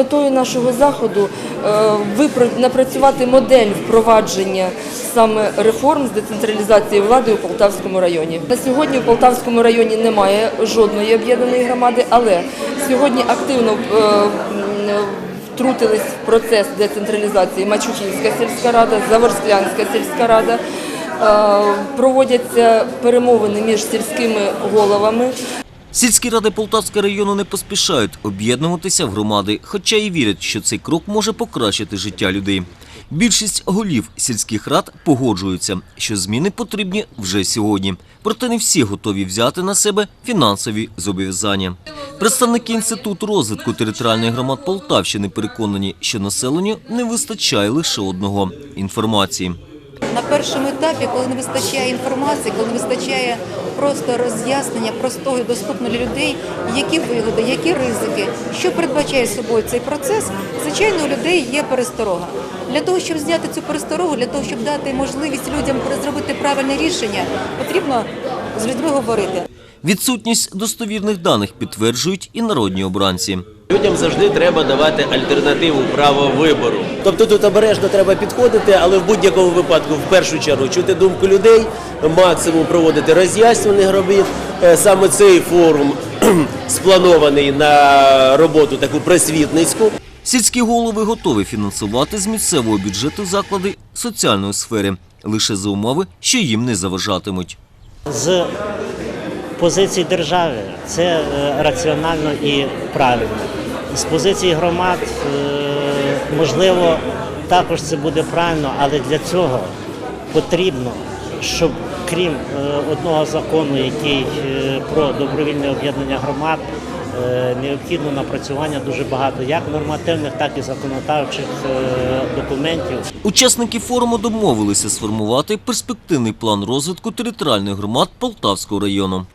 метою нашого заходу е, напрацювати модель впровадження саме реформ з децентралізації влади у Полтавському районі. На сьогодні у Полтавському районі немає жодної об'єднаної громади, але сьогодні активно е, втрутились в процес децентралізації Мачухівська сільська рада, Заворсклянська сільська рада. Е, Проводяться перемовини між сільськими головами. Сільські ради Полтавського району не поспішають об'єднуватися в громади, хоча і вірять, що цей крок може покращити життя людей. Більшість голів сільських рад погоджуються, що зміни потрібні вже сьогодні. Проте не всі готові взяти на себе фінансові зобов'язання. Представники інституту розвитку територіальних громад Полтавщини переконані, що населенню не вистачає лише одного інформації. На першому етапі, коли не вистачає інформації, коли не вистачає просто роз'яснення простого і доступного для людей, які вигоди, які ризики, що передбачає собою цей процес, звичайно, у людей є пересторога. Для того, щоб зняти цю пересторогу, для того, щоб дати можливість людям зробити правильне рішення, потрібно з людьми говорити. Відсутність достовірних даних підтверджують і народні обранці. Людям завжди треба давати альтернативу право вибору. Тобто тут обережно треба підходити, але в будь-якому випадку, в першу чергу, чути думку людей, максимум проводити роз'яснювальних робіт. Е, Саме цей форум спланований на роботу таку просвітницьку. Сільські голови готові фінансувати з місцевого бюджету заклади соціальної сфери лише за умови, що їм не заважатимуть. з позиції держави це е, раціонально і правильно. З позиції громад, е, можливо, також це буде правильно, але для цього потрібно, щоб крім е, одного закону, який про добровільне об'єднання громад, необхідно напрацювання дуже багато як нормативних, так і законодавчих документів. Учасники форуму домовилися сформувати перспективний план розвитку територіальних громад Полтавського району.